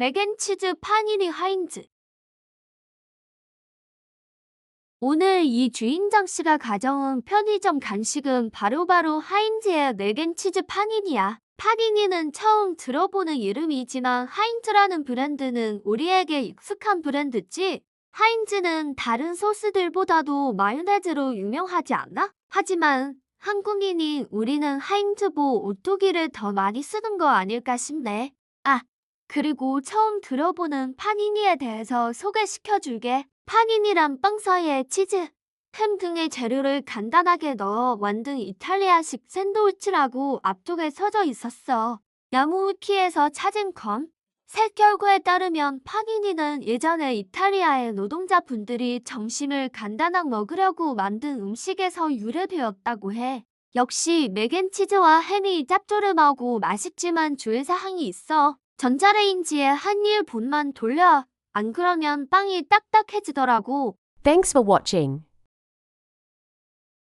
맥앤치즈 파니니 하인즈. 오늘 이 주인장 씨가 가져온 편의점 간식은 바로 바로 하인즈의 맥앤치즈 파니니야. 파니니는 처음 들어보는 이름이지만 하인즈라는 브랜드는 우리에게 익숙한 브랜드지. 하인즈는 다른 소스들보다도 마요네즈로 유명하지 않나? 하지만 한국인인 우리는 하인즈보 오토기를 더 많이 쓰는 거 아닐까 싶네. 아, 그리고 처음 들어보는 파니니에 대해서 소개시켜줄게. 파니니란 빵 사이에 치즈, 햄 등의 재료를 간단하게 넣어 만든 이탈리아식 샌드위치라고 앞쪽에 써져 있었어. 야무우키에서 찾은 건새 결과에 따르면 파니니는 예전에 이탈리아의 노동자분들이 점심을 간단하게 먹으려고 만든 음식에서 유래되었다고 해. 역시 맥앤치즈와 햄이 짭조름하고 맛있지만 주의사항이 있어. 전자레인지에 한일 분만 돌려. 안 그러면 빵이 딱딱해지더라고. Thanks for watching.